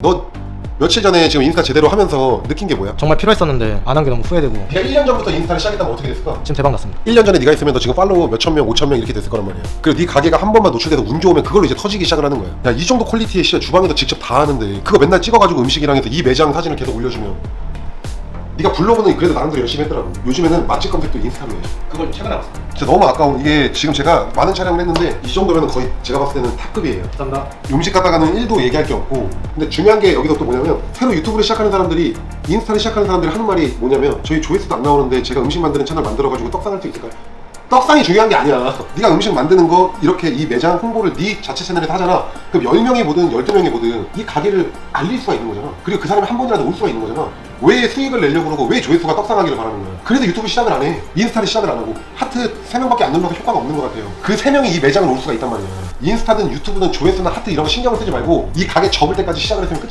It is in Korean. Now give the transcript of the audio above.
너 며칠 전에 지금 인스타 제대로 하면서 느낀 게 뭐야? 정말 필요했었는데 안 한 게 너무 후회되고 네가 1년 전부터 인스타를 시작했다면 어떻게 됐을까? 지금 대박 났습니다. 1년 전에 네가 있으면 너 지금 팔로워 몇천 명, 오천 명 이렇게 됐을 거란 말이야. 그리고 네 가게가 한 번만 노출돼서 운 좋으면 그걸로 이제 터지기 시작을 하는 거야. 야, 이 정도 퀄리티의 씨 주방에서 직접 다 하는데 그거 맨날 찍어가지고 음식이랑 해서 이 매장 사진을 계속 올려주면 네가 블로그는 그래도 나름대로 열심히 했더라고. 요즘에는 맛집 검색도 인스타로 해. 그걸 최근에 알았어. 진짜 너무 아까운 이게 지금 제가 많은 촬영을 했는데 이 정도면 거의 제가 봤을 때는 탑급이에요. 감사합니다. 음식 갖다가는 1도 얘기할 게 없고 근데 중요한 게 여기서 또 뭐냐면 새로 유튜브를 시작하는 사람들이 인스타를 시작하는 사람들이 하는 말이 뭐냐면 저희 조회수도 안 나오는데 제가 음식 만드는 채널 만들어가지고 떡상할 수 있을까요? 떡상이 중요한 게 아니야. 네가 음식 만드는 거 이렇게 이 매장 홍보를 네 자체 채널에서 하잖아. 그럼 10명이 보든 12명이 보든 이 가게를 알릴 수가 있는 거잖아. 그리고 그 사람이 한 번이라도 올 수가 있는 거잖아. 왜 수익을 내려고 그러고 왜 조회수가 떡상하기를 바라는 거야 그래서 유튜브 시작을 안 해. 인스타를 시작을 안 하고 하트 3명밖에 안 눌러서 효과가 없는 것 같아요. 그 3명이 이 매장을 올 수가 있단 말이야. 인스타든 유튜브든 조회수나 하트 이런 거 신경을 쓰지 말고 이 가게 접을 때까지 시작을 했으면 끝이야